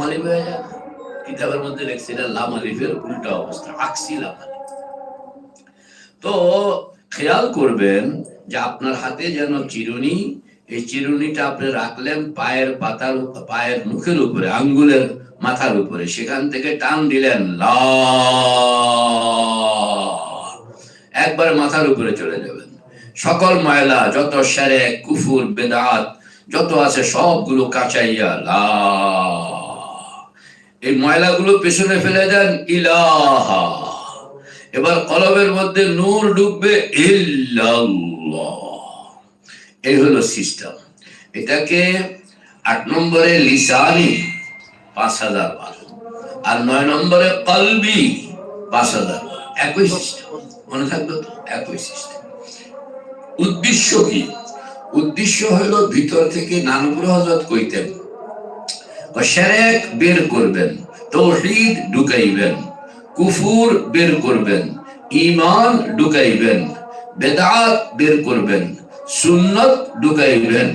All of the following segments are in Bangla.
হয়ে কিতাবের মধ্যে লেখছে এটা লামালিফের উল্টা অবস্থা, আকসি তো খেয়াল করবেন যে আপনার হাতে যেন চিরুনি, এই চিরুনিটা আপনি রাখলেন পায়ের পাতার পায়ের মুখের উপরে, আঙ্গুলের মাথার উপরে, সেখান থেকে টান দিলেন, লা। একবার মাথার উপরে চলে যাবেন। সকল ময়লা, যত সেরে কুফুর, বেদাত, যত আছে সবগুলো কাঁচাইয়া, লা। এই ময়লাগুলো পেছনে ফেলে দেন, ইলাহা। এবার কলবের মধ্যে নূর ডুববে এই হলো সিস্টেম। এটাকে আট নম্বরে লিসানি, পাঁচ হাজার বার। আর নয় নম্বরে কলবি, পাঁচ হাজার বার। একই সিস্টেম। মনে থাকবে তো? একই সিস্টেম। উদ্দেশ্য কি? উদ্দেশ্য হলো ভিতর থেকে নানপুর হজরত কইতেন সেরেক বের করবেন, তৌহিদ ঢুকাইবেন, কুফুর বের করবেন ইমান ঢুকাইবেন, বেদাত বের করবেন, সুন্নত ঢুকাইবেন,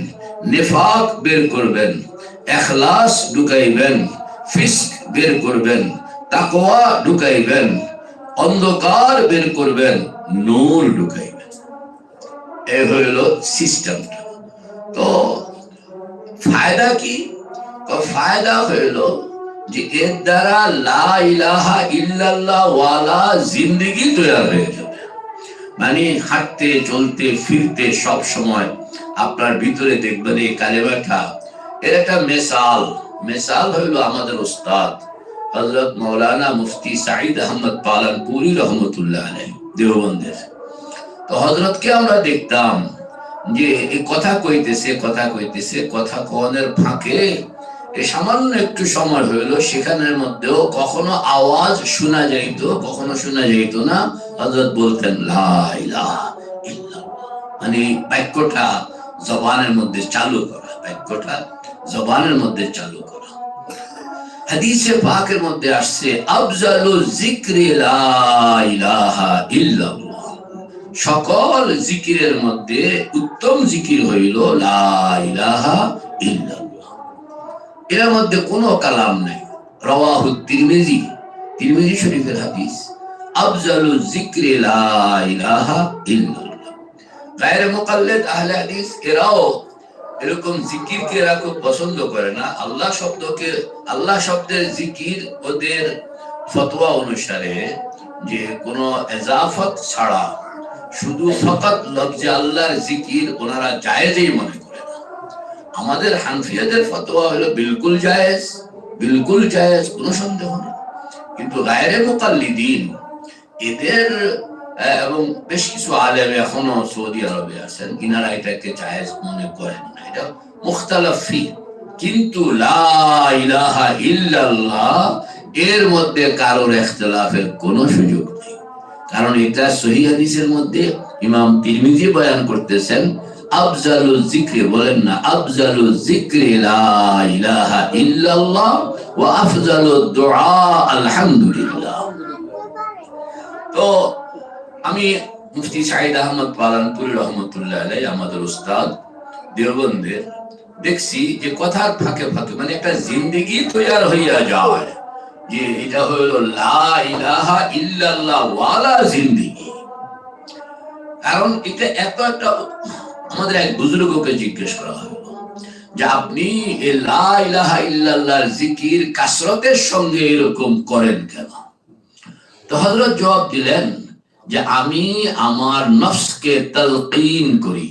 নেফাক বের করবেন, এখলাস ঢুকাইবেন, ফিস্ক বের করবেন তাকোয়া ঢুকাইবেন, অন্ধকার বের করবেন, নূর ঢুকাইবেন। এই হইল সিস্টেমটা। তো, ফায়দা কি? ফায়দা হইল যে এর দ্বারা লা ইলাহা তৈরি হয়ে যাবে। মানে হাঁটতে, চলতে, ফিরতে সব সময় আপনার ভিতরে দেখবেন এই এর একটা মেসাল মেসাল হইল আমাদের ওস্তাদ হজরত মৌলানা মুফতি সাঈদ আহমদ পালানপুরি রহমতুল্লাহ দেওবন্দের। তো হজরতকে আমরা দেখতাম যে কথা কইতেছে কথা কইতেছে, কথা কনের ফাঁকে সামান্য একটু সময় হইল, সেখানের মধ্যেও কখনো আওয়াজ শোনা যাইতো, কখনো শোনা যাইত না। হজরত বলতেন। মানে বাক্যটা জবানের মধ্যে চালু করা, বাক্যটা জবানের মধ্যে চালু করা। হাদিসে পাকের মধ্যে আসছে, আফজালু সকল জিকিরের মধ্যে উত্তম জিকির হইল, লা ইলাহা ইল্লাল্লাহ। এর মধ্যে কোনো কালাম নাই। রওয়াহু তিরমিজি তিরমিজি শরীফের হাদিস, আফজালু জিক্রি লা ইলাহা ইল্লাল্লাহ। গায়রে মুকাল্লিদ আহলে হাদিস, এরাও এরকম জিকিরকে এরা খুব পছন্দ করে না। আল্লাহ শব্দকে, আল্লাহ শব্দের জিকির ওদের ফতোয়া অনুসারে যে কোনো এজাফত ছাড়া শুধু ফকাত লফজে আল্লাহর জিকির ওনারা জায়েজই মনে আমাদের হানফিয়াদের ফতোয়া হলো বিলকুল জায়েজ বিলকুল জায়েজ, কোনো সন্দেহ নেই। কিন্তু গায়রে মুকাল্লিদিন, এদের এবং বেশ কিছু আলেম এখনও সৌদি আরবে আছেন, ইনারা এটাকে জায়েজ মনে করেন না। এটা মুখতালাফি কিন্তু এর মধ্যে কারোর ইখতিলাফের কোনো সুযোগ নেই। কারণ এটা সহি হাদিসের মধ্যে ইমাম তিরমিজি বয়ান করতেছেন আফজালু জিক্রি বলেন না, আফজালু জিক্রি লা ইলাহা ইল্লাল্লাহ আফজালু দুআ, আলহামদুলিল্লাহ। তো আমি মুফতি সাইদ আহমদ পালানপুরি রহমতুল্লাহ আলাই আমাদের উস্তাদ দেওবন্দের দেখছি যে কথার ফাঁকে ফাঁকে মানে একটা জিন্দেগি তৈয়ার হইয়া যায় যে এটা হইল লা ইলাহা ইল্লাল্লাহ, ওয়ালা জিন্দেগি। কারণ এটা এত একটা আমাদের এক বুজুর্গকে জিজ্ঞেস করা হলো যে আপনি জিকির কাসরতের সঙ্গে এরকম করেন কেন? তো হজরত জবাব দিলেন যে আমি আমার নফসকে তালকিন করি।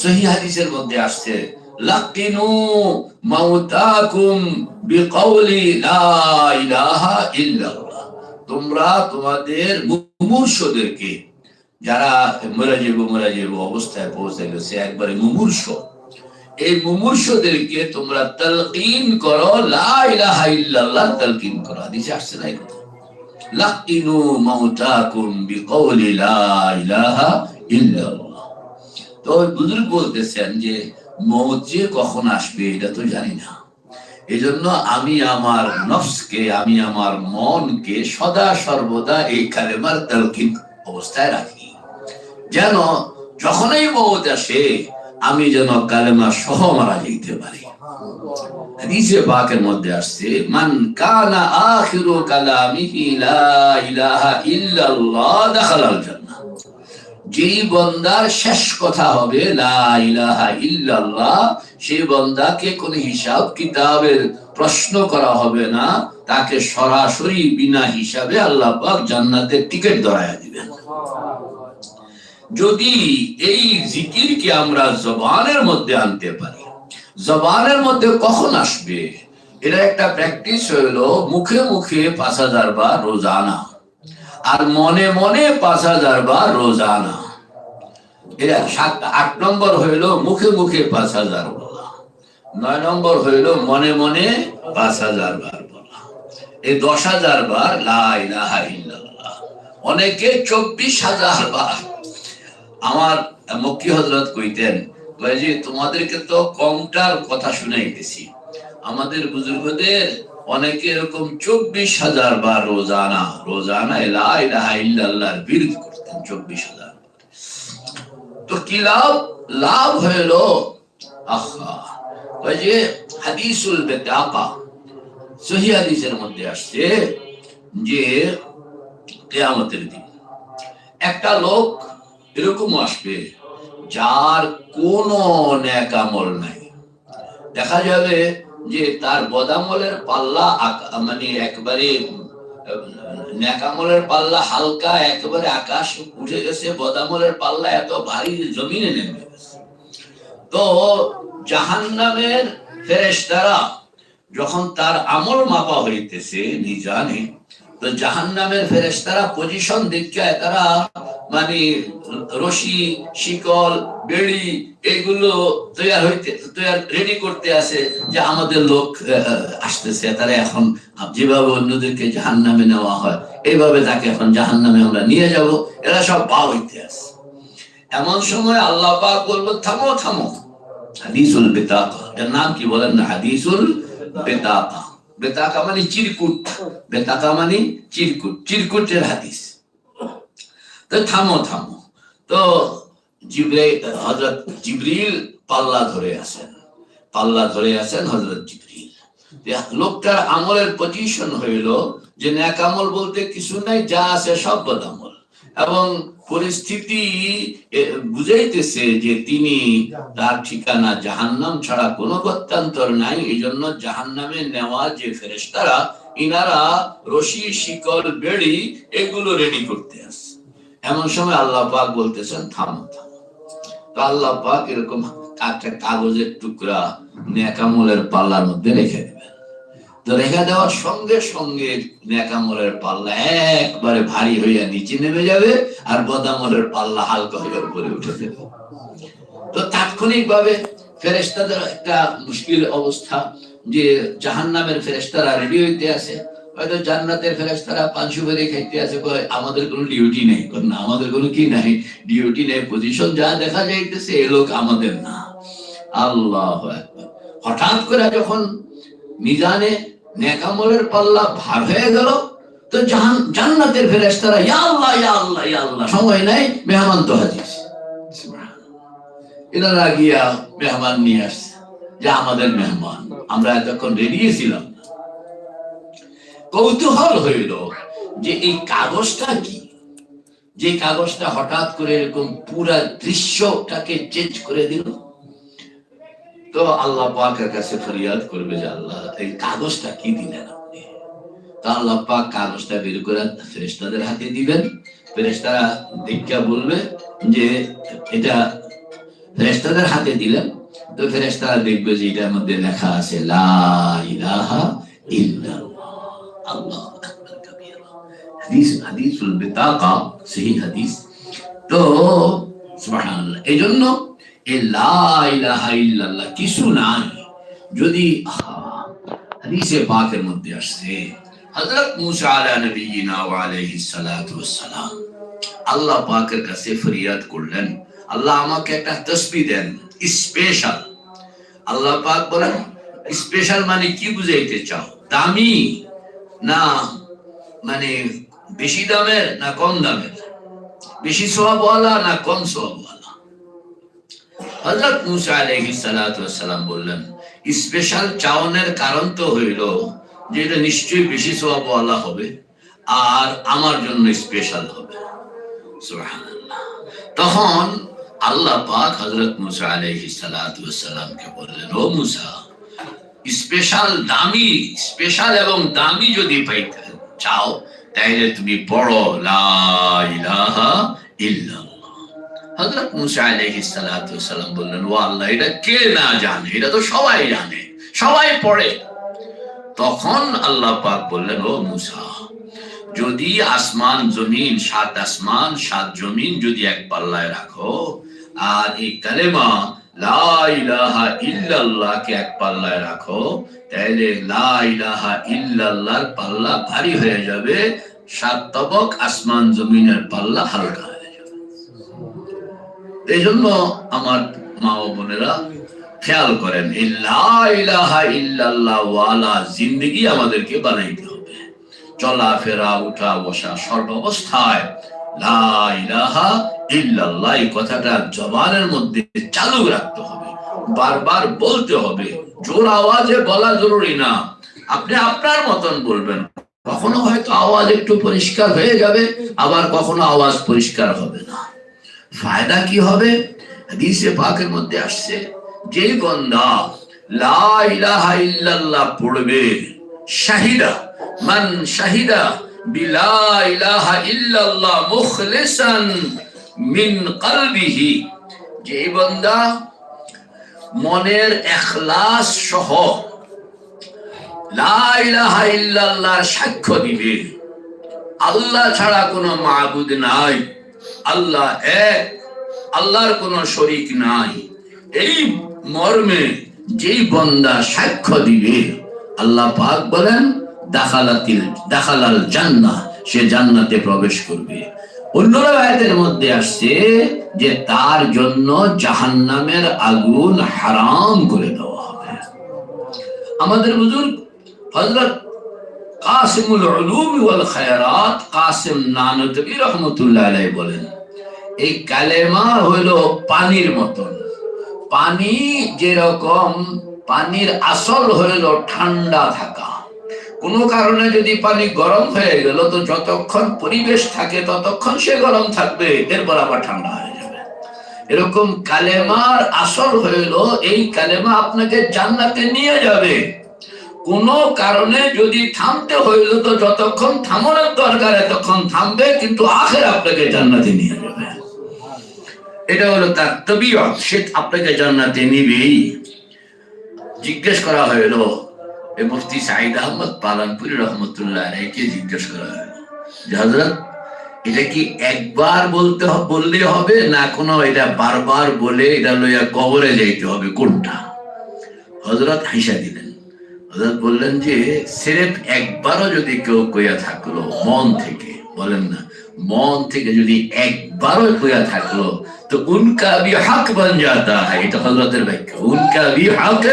সহি হাদিসের মধ্যে আসছে, লাকিনু মাউতাকুম বিকাউলি লা ইলাহা ইল্লাল্লাহ। তোমরা তোমাদের মুমূর্ষদেরকে যারা মরে যাব মরে যাব অবস্থায় পৌঁছে গেছে, একবারে মুমূর্ষ। এই মুমূর্ষদেরকে তোমরা তালকিন করো তালকিন করো। হাদিসে আসছে না কথা। লাকিনু মাউতাকুম বিকাউলি লা ইলাহা ইল্লাল্লাহ। তো বুজুর্গ বলতেছেন যে মৌত যে কখন আসবে এটা তো জানি না। জন্য আমি আমার নফসকে, আমি আমার মনকে সদা সর্বদা এই কালেমার তালকিন অবস্থায় রাখি। যেন যখনই মৌত আসে, আমি যেন কালেমা সহ মারা যেতে পারি। হাদিসে মধ্যে আসছে, মান কানা আখিরু কালামিহি লা ইলাহা ইল্লাল্লাহ দাখালাল জান্নাহ। যেই বন্দার শেষ কথা হবে, লা ইলাহা ইল্লাল্লাহ, সেই বন্দাকে কোন হিসাব কিতাবের প্রশ্ন করা হবে না। তাকে সরাসরি বিনা হিসাবে আল্লাহ পাক জান্নাতের টিকিট ধরায়া দিবেন। যদি এই জিকিরকে আমরা জবানের মধ্যে আনতে পারি, জবানের মধ্যে কখন আসবে? এটা একটা প্র্যাকটিস হইল, মুখে মুখে পাঁচ হাজার বার রোজানা আর মনে মনে পাঁচ হাজার বার রোজানা। এটা সাত, আট নম্বর হইল মুখে মুখে পাঁচ হাজার বলা। নয় নম্বর হইল মনে মনে পাঁচ হাজার বার বলা। এই দশ হাজার বার লা ইলাহা ইল্লাল্লাহ। অনেকে চব্বিশ হাজার বার আমার মক্কি হজরত কইতেন যে তোমাদেরকে তো কমটার কথা শুনাইতেছি। আমাদের বুজুর্গদের অনেকে এরকম চব্বিশ হাজার বার রোজানা রোজানা ইল্লাল্লাহর বিরোধ করতেন চব্বিশ হাজার তো কি লাভ? লাভ হইল, আহা। যে হাদিসুল বেতাকা, সহি হাদিসের মধ্যে আসছে যে, কেয়ামতের দিন একটা লোক এরকম আসবে যার কোনো ন্যাক আমল নাই। দেখা যাবে যে তার বদামলের পাল্লা মানে একবারে ন্যাকামলের পাল্লা হালকা, একেবারে আকাশ উঠে গেছে, বদামলের পাল্লা এত ভারী জমিনে নেমে গেছে। তো জাহান্নামের ফেরেশতারা যখন তার আমল মাপা হইতেছে, নিজানে তো জাহান্নামের ফেরেশতারা পজিশন দেখে তারা মানে রশি, শিকল, বেড়ি এগুলো তৈয়ার হইতে, তৈয়ার রেডি করতে আছে যে আমাদের লোক আসতেছে। তারা এখন যেভাবে অন্যদেরকে জাহান নামে নেওয়া হয়, এইভাবে তাকে এখন জাহান নামে আমরা নিয়ে যাব। এরা সব পা হইতে আছে এমন সময় আল্লাহ পাক বলব থামো থামো। হাদিসুল বেতাকা। এর নাম কি বলেন না? হাদিসুল বেতাকা। মানে চিরকুট মানে চিরকুট চিরকুটের হাদিস তো থামো থামো তো জিবরে হজরত জিবরিল পাল্লা ধরে আছেন পাল্লা ধরে আছেন হজরত জিবরিল লোকটার আমলের পজিশন হইল যে ন্যাক আমল বলতে কিছু নাই যা আছে সব বদামল এবং পরিস্থিতি বুঝাইতেছে যে তিনি তার ঠিকানা জাহান্নাম ছাড়া কোনো গত্যান্তর নাই। এই জন্য জাহান্নামে নেওয়া যে ফেরেশতারা ইনারা রশি শিকল বেড়ি এগুলো রেডি করতে আসছে। এমন সময় আল্লাহ পাক বলতেছেন থামো থামো। তো আল্লাহ পাক এরকম একটা কাগজের টুকরা নেকামলের পাল্লার মধ্যে রেখে দেবেন। রেখে দেওয়ার সঙ্গে সঙ্গে নেকামলের পাল্লা একবারে ভারী হইয়া নিচে নেমে যাবে আর বদামলের পাল্লা হালকা হইয়া উপরে উঠে যাবে। তো তাৎক্ষণিক ভাবে ফেরেস্তাদের একটা মুশকিল অবস্থা যে জাহান্নামের ফেরেস্তারা রেডি হইতে আছে। হয়তো জান্নাতের ফেরেস্তারা পাঁচশো বেড়ে খাইতে আছে আমাদের কোনো ডিউটি নেই। না, আমাদের কোনো কি নাই? ডিউটি নেই পজিশন যা দেখা যাইতেছে, এ লোক আমাদের না। আল্লাহ হঠাৎ করে যখন মিজানে নেকামলের পাল্লা ভার হয়ে গেল। তো জান্নাতের ফেরেস্তারা ইয়া আল্লাহ ইয়া আল্লাহ ইয়া আল্লাহ, সময় নাই, মেহমান তো হাজির। এনারা গিয়া মেহমান নিয়ে আসছে। যে আমাদের মেহমান, আমরা এতক্ষণ রেডি ছিলাম কৌতূহল হইল যে এই কাগজটা কি? যে কাগজটা হঠাৎ করে এরকম পুরা দৃশ্যটাকে চেঞ্জ করে দিল। তো আল্লাহ পাকের কাছে ফরিয়াদ করবে যে আল্লাহ, এই কাগজটা কি দিলেন আপনি? তো আল্লাহ পাক কাগজটা বের করে ফেরেশতাদের হাতে দিবেন। ফেরেশতারা দেখা বলবে যে এটা ফেরেশতাদের হাতে দিলেন। তো ফেরেশতারা দেখবে যে এটার মধ্যে লেখা আছে আল্লাহু হাদিস, হাদিসুল বিতাকা সহি হাদিস। তো সুবহানাল্লাহ, এই লা ইলাহা ইল্লাল্লাহ কিছু নাই। যদি হাদিসে পাকের মধ্যে আসছে আল্লাহ পাকের কাছে ফরিয়াদ করলেন, আল্লাহ আমাকে একটা তসবিহ দেন স্পেশাল আল্লাহ পাক বলেন স্পেশাল মানে কি বুঝাইতে চাও? দামি না মানে বেশি দামের না কম দামের? বেশি সোয়াবওয়ালা না কম সোয়াবওয়ালা হযরত মুসা ওয়াস সালাম বললেন, স্পেশাল চাওনের কারণ তো হইল যে এটা নিশ্চয়ই বেশি সোয়াবওয়ালা হবে আর আমার জন্য স্পেশাল হবে। তখন আল্লাহ পাক হযরত মুসা আলাইহিস সালাতু ওয়াস সালামকে বললেন, ও মুসা, স্পেশাল দামি, স্পেশাল এবং দামি যদি পাইতে চাও, তাইলে তুমি পড়ো, লা ইলাহা ইল্লাল্লাহ। হযরত মুসা সালাতু সালাম বললেন, ও আল্লাহ, এটা কে না জানে? এটা তো সবাই জানে, সবাই পড়ে। তখন আল্লাহ পাক বললেন, ও মুসা, যদি আসমান, জমিন, সাত আসমান, সাত জমিন যদি এক পাল্লায় রাখো, আর এই কালেমা, লা ইলাহা ইল্লাল্লাহকে এক পাল্লায় রাখো তাহলে লা ইলাহা ইল্লাল্লাহর পাল্লা ভারী হয়ে যাবে, সাত তবক আসমান, জমিনের পাল্লা হালকা এই জন্য আমার মা ও বোনেরা খেয়াল করেন জিন্দগি আমাদেরকে বানাইতে হবে। চলাফেরা উঠা, বসা সর্বাবস্থায় লা ইল্লাল্লাহ কথাটা জবানের মধ্যে চালু রাখতে হবে, বারবার বলতে হবে। জোর আওয়াজে বলা জরুরি না। আপনি আপনার মতন বলবেন। কখনো হয়তো আওয়াজ একটু পরিষ্কার হয়ে যাবে, আবার কখনো আওয়াজ পরিষ্কার হবে না। ফায়দা কি হবে? হাদিসে পাকের মধ্যে আসছে যে বন্দা লা ইলাহা ইল্লাল্লাহ পড়বে, শাহিদা, মান শাহিদা বিলা ইলাহা ইল্লাল্লাহ মুখলিসান মিন কলবিহি। যে বন্দা মনের এখলাস সহ লা ইলাহা সাক্ষ্য দিবে, আল্লাহ ছাড়া কোনো মাবুদ নাই। আল্লাহ এক, আল্লাহর কোনো শরিক নাই। এই মর্মে যেই বন্দা সাক্ষ্য দিবে, আল্লাহ পাক বলেন সে জান্নাতে প্রবেশ করবে। অন্য রায়তের মধ্যে আসছে যে তার জন্য জাহান্নামের আগুন হারাম করে দেওয়া হবে। আমাদের বুজুর্গ হযরত কাসিমুল উলুম ওয়াল খায়রাত, কাসিম নানতবী বলেন এই কালেমা হলো পানির মতন। পানি যেরকম, পানির আসল হইল ঠান্ডা থাকা। কোনো কারণে যদি পানি গরম হয়ে গেল, তো যতক্ষণ পরিবেশ থাকে, ততক্ষণ সে গরম থাকবে, এরপর আবার ঠান্ডা হয়ে যাবে। এরকম কালেমার আসল হইল এই কালেমা আপনাকে জান্নাতে নিয়ে যাবে। কোন কারণে যদি থামতে হইল, তো যতক্ষণ থামানোর দরকার, এতক্ষণ থামবে, কিন্তু আখের আপনাকে জান্নাতে নিয়ে যাবে। এটা হলো তার তবিয়ত। সে আপনাকে জান্নাতে নিবেই। জিজ্ঞেস করা হইল এ মুফতি সাইদ আহমদ পালানপুরি রহমতুল্লাহ আলাইকে জিজ্ঞেস করা হইল যে হযরত, এটা কি একবার বলতে বললে হবে না কোনো এটা বারবার বলে এটা লইয়া কবরে যাইতে হবে? কোনটা? হজরত হাইসা দিলেন। হজরত বললেন যে, সিরেফ একবারও যদি কেউ কইয়া থাকল মন থেকে বলেন না, মন থেকে যদি একবারও কইয়া থাকল, তো উনকা ভি হক বন জাতা এটা হযরতের বাক্য উনকা ভি হক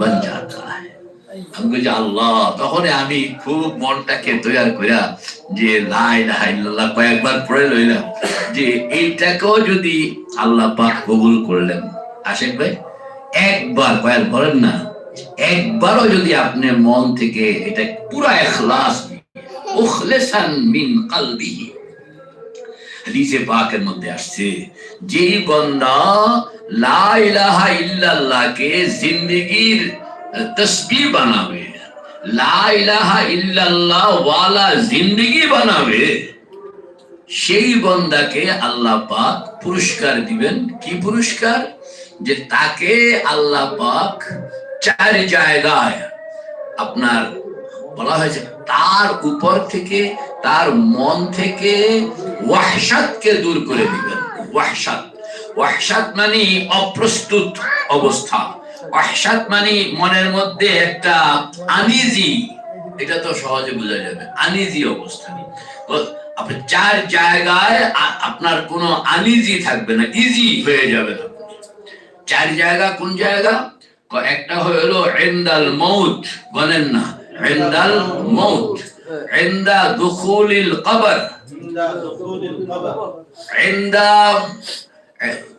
বন জাতা আমি আল্লাহ তখন আমি খুব মনটাকে তৈরি কইরা যে লা ইলাহা কয়েকবার পড়ে লইলাম, যে এইটাকেও যদি আল্লাহ পাক কবুল করলেন। আশেক ভাই, একবার কয়েক বলেন না, একবারও যদি আপনি মন থেকে এটা পুরা এখলাস উখলিসান মিন কলবিহি। হাদিসে পাকের মধ্যে আসছে যেই বন্দা লা ইল্লাল্লাহকে জিন্দেগীর তসবিহ বানাবে, লা ইল্লাল্লাহ ওয়ালা জিন্দেগি বানাবে, সেই বন্দাকে আল্লাহ পাক পুরস্কার দিবেন। কি পুরস্কার? যে তাকে আল্লাহ পাক চার জায়গায় আপনার বলা হয়েছে, তার উপর থেকে, তার মন থেকে ওয়াহসাতকে দূর করে দিবেন। ওয়াহসাত ওয়াহসাত মানে অপ্রস্তুত অবস্থা। ওয়াহসাত মানে মনের মধ্যে একটা আনিজি, এটা তো সহজে বোঝা যাবে, আনিজি অবস্থা। আপনি চার জায়গায় আপনার কোনো আনিজি থাকবে না, ইজি হয়ে যাবে আপনি। চার জায়গা কোন জায়গা? একটা হলো এন্দাল মৌত বলেন না।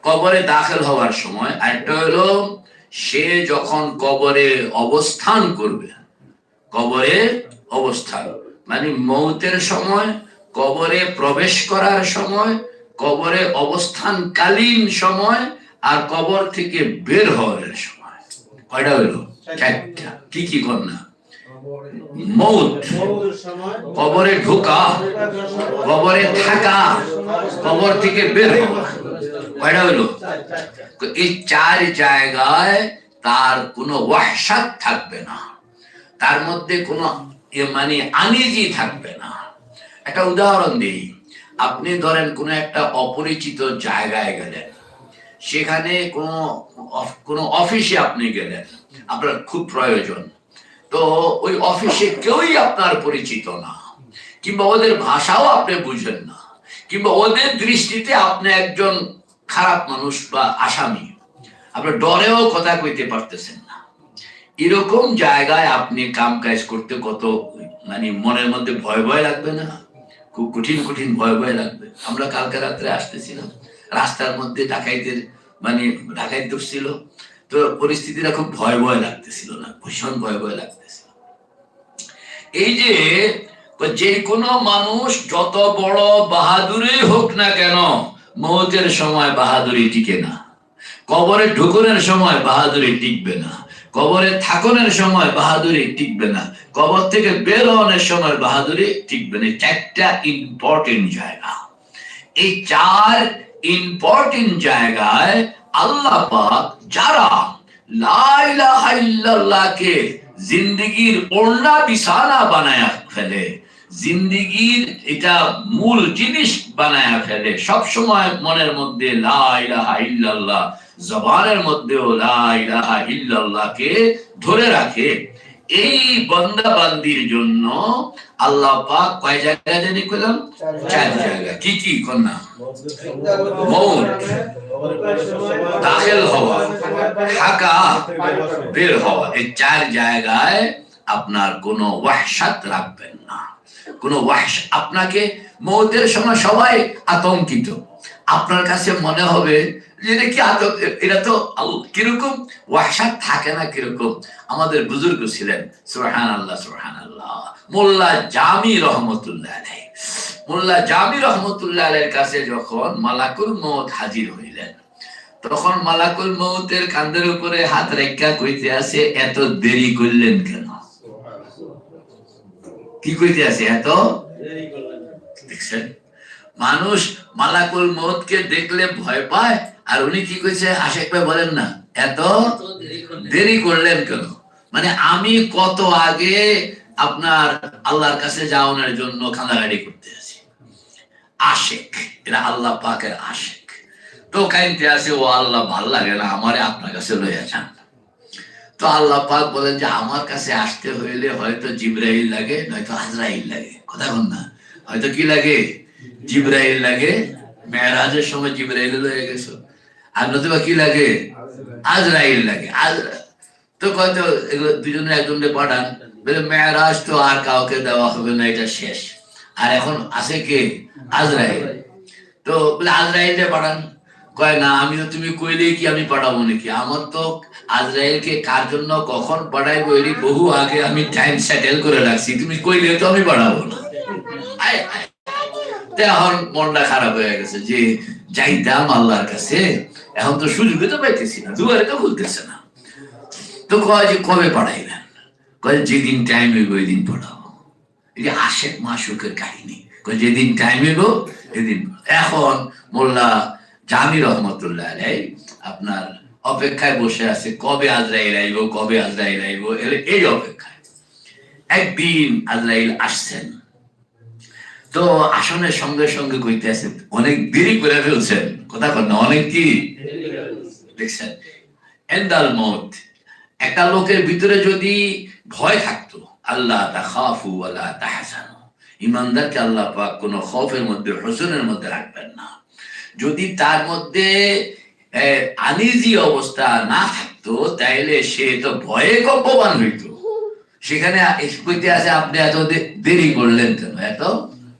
কবরে দাখিল হওয়ার সময় একটা হলো, সে যখন কবরে অবস্থান করবে, কবরে অবস্থান মানে মৌতের সময়, কবরে প্রবেশ করার সময়, কবরে অবস্থানকালীন সময় আর কবর থেকে বের হওয়ার সময়। কয়টা হলো? চারটা। কি কি কন্যা? মৌত। কবরে ঢোকা, কবরে থাকা, কবর থেকে বের হলো। এই চার জায়গায় তার কোনো ওয়াহসাত থাকবে না। তার মধ্যে কোনো মানে আনিজি থাকবে না। একটা উদাহরণ দিই। আপনি ধরেন কোনো একটা অপরিচিত জায়গায় গেলেন। সেখানে কোনো কোনো অফিসে আপনি গেলেন। আপনার খুব প্রয়োজন। তো ওই অফিসে কেউই আপনার পরিচিত না। কিংবা ওদের ভাষাও আপনি বুঝেন না। কিংবা ওদের দৃষ্টিতে আপনি একজন খারাপ মানুষ বা আসামি। আপনার ডরেও কথা কইতে পারতেছেন না। এরকম জায়গায় আপনি কাম কাজ করতে কত মানে মনের মধ্যে ভয় ভয় লাগবে না? খুব কঠিন কঠিন ভয় ভয় লাগবে। আমরা কালকে রাত্রে আসতেছিলাম। রাস্তার মধ্যে ডাকাইতের মানে ডাকাইত ঢুকছিল তো পরিস্থিতিটা খুব ভয় ভয় লাগতেছিল না, ভীষণ ভয় ভয় লাগতেছিল। এই যে যে কোনো মানুষ যত বড় বাহাদুরি হোক না কেন, মৌতের সময় বাহাদুরি টিকে না। কবরে ঢুকনের সময় বাহাদুরি টিকবে না। কবরে থাকনের সময় বাহাদুরি টিকবে না। কবর থেকে বের হওয়ার সময় বাহাদুরি টিকবে না। চারটা ইম্পর্টেন্ট জায়গা। এই চার ইম্পর্টেন্ট জায়গায় আল্লাহ পাক যারা লাইলাহাইল্লাহকে ইলাহা জিন্দগির ওড়না বিছানা বানায়া ফেলে, জিন্দগির এটা মূল জিনিস বানায়া ফেলে, সব সময় মনের মধ্যে লাইলাহা ইল্লাল্লাহ, জবানের মধ্যেও লাইলাহা ইল্লাল্লাহকে ধরে রাখে। এই বন্দা বান্দির জন্য আল্লাহ পাক কয় জায়গায় জানি কইলাম চার জায়গা কি কি কন্যা মৌত দাখিল হওয়া থাকা বের হওয়া, এই চার জায়গায় আপনার কোনো ওয়াহসাত রাখবেন না। কোনো ওয়াহস আপনাকে মৌতের সময় সবাই আতঙ্কিত। আপনার কাছে মনে হবে এটা তো কীরকম? ওয়াহসাত থাকে না কীরকম? আমাদের বুজুর্গ ছিলেন সুবহান আল্লাহ সুবহান আল্লাহ মোল্লা জামি রহমতুল্লাহ মোল্লা জামি রহমতুল্লাহ কাছে যখন মালাকুল মৌত হাজির হইলেন, তখন মালাকুল মৌতের কান্দের উপরে হাত রেখা কইতে আছে, এত দেরি করলেন কেন? কি কইতে আছে এত? দেখছেন? মানুষ মালাকুল মৌতকে দেখলে ভয় পায় আর উনি কি কইছে? আশেক ভাই বলেন না। এত দেরি করলেন কেন? মানে আমি কত আগে আপনার আল্লাহর কাছে যাওয়ানোর জন্য কান্দাকাটি করতে আছি। আশেক, এরা আল্লাহ পাকের আশেক। তো কাইনতে আছে, ও আল্লাহ ভালো লাগে না, আমারে আপনার কাছে লইয়া যান। তো আল্লাহ পাক বলেন যে, আমার কাছে আসতে হইলে হয়তো জিব্রাইল লাগে, নয়তো আজরাইল লাগে। কথা বল না। হয়তো কি লাগে? জিব্রাইল লাগে। মেয়েরাজের সময় জিব্রাইল হয়ে গেছো। আর নতুবা কি লাগে? আজরাইল। লাগে। আজ- তো এগুলো দুজনে একজনকে পাঠান। বলে মেয়েরাজ তো আর কাউকে দেওয়া হবে না এটা শেষ। আর এখন আছে কে? আজরাইল। তো বলে আজরাইলকে পাঠান। কয় না আমি তো তুমি কইলেই কি আমি পাঠাবো নাকি? আমার তো আজরাইলকে কার জন্য কখন পাঠাইবো এটি বহু আগে আমি টাইম সেটেল করে রাখছি। তুমি কইলে তো আমি পাঠাবো না। এখন মনটা খারাপ হয়ে গেছে যে যাইতাম আল্লাহর কাছে, এখন তো সুযোগে তো পাইতেছি না, দুয়ারে তো খুলতেছে না। তো কয় যে কবে পাঠাইবেন? কয় যেদিন টাইম হইব ওই দিন পড়াবো এই যে আশেক মাসুকের কাহিনী। কয় যেদিন টাইম হইব এদিন এখন মোল্লা জামি রহমতুল্লাহ আলাই আপনার অপেক্ষায় বসে আছে, কবে আজরাইল আইব, কবে আজরাইল আইব এই অপেক্ষায়। একদিন আজরাইল আসছেন। তো আসনের সঙ্গে সঙ্গে কইতে আছে, অনেক দেরি করে ফেলছেন। কথা কন অনেক কি? দেখছেন? এন্দাল মত, একটা লোকের ভিতরে যদি ভয় থাকতো আল্লাহ তাখাফু ওয়ালা তাহসানু ইমানদারকে আল্লাহ পাক কোন খৌফের মধ্যে হোসেনের মধ্যে রাখবেন না। যদি তার মধ্যে আনিজি অবস্থা না থাকতো, তাইলে সে তো ভয়ে কম্পমান হইতো। সেখানে কইতে আছে, আপনি এত দেরি করলেন কেন? এত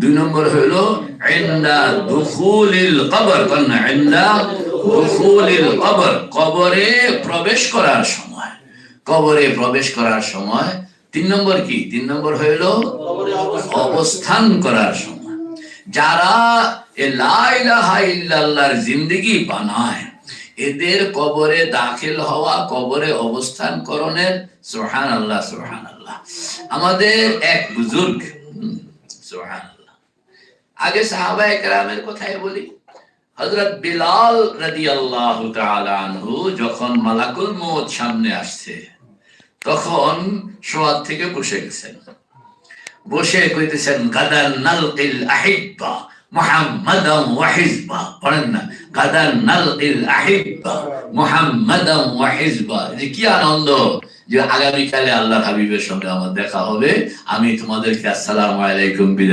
দুই নম্বর দুখুলিল কবর কবর প্রবেশ করার সময়। কবরে প্রবেশ করার সময়, তিন নম্বর কি? তিন নম্বর হইল অবস্থান করার সময়। যারা ইল্লাল্লাহর জিন্দেগি বানায়, এদের কবরে দাখিল হওয়া, কবরে অবস্থান করণের সোহান আল্লাহ সোহান আল্লাহ আমাদের এক বুজুর্গ সুহান আগে সাহাবা একরামের কথাই বলি। হযরত বিলাল রাদিয়াল্লাহু তাআলা আনহু যখন মালাকুল মউত সামনে আসছে, তখন শোয়ার থেকে বসে গেছেন। বসে কইতেছেন, গাদান নালকিল আহিব্বা, মুহাম্মাদান ওয়া হিজবা। পড়েন না নালকিল আহিব্বা, মুহাম্মাদান ওয়া হিজবা। যে কি আনন্দ যে আগামীকালে আল্লাহ হাবিবের সঙ্গে আমার দেখা হবে। আমি তোমাদেরকে আসসালামু আলাইকুম, বিদায়।